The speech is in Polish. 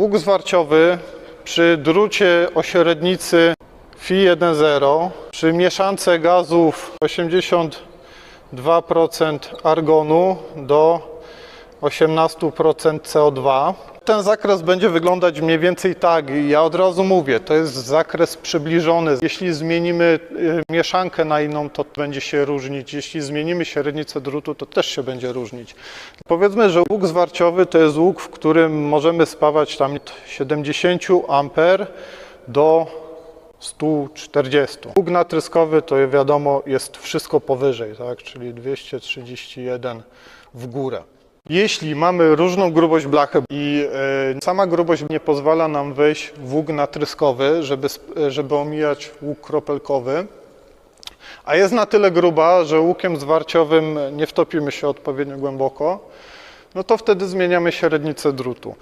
Łuk zwarciowy przy drucie o średnicy Fi 1.0 przy mieszance gazów 82% argonu do 18% CO2. Ten zakres będzie wyglądać mniej więcej tak. Ja od razu mówię, to jest zakres przybliżony. Jeśli zmienimy y, mieszankę na inną, to będzie się różnić. Jeśli zmienimy średnicę drutu, to też się będzie różnić. Powiedzmy, że łuk zwarciowy to jest łuk, w którym możemy spawać tam od 70 amper do 140. Łuk natryskowy to wiadomo jest wszystko powyżej, tak? czyli 231 w górę. Jeśli mamy różną grubość blachy i e, sama grubość nie pozwala nam wejść w łuk natryskowy, żeby, sp- żeby omijać łuk kropelkowy, a jest na tyle gruba, że łukiem zwarciowym nie wtopimy się odpowiednio głęboko, no to wtedy zmieniamy średnicę drutu.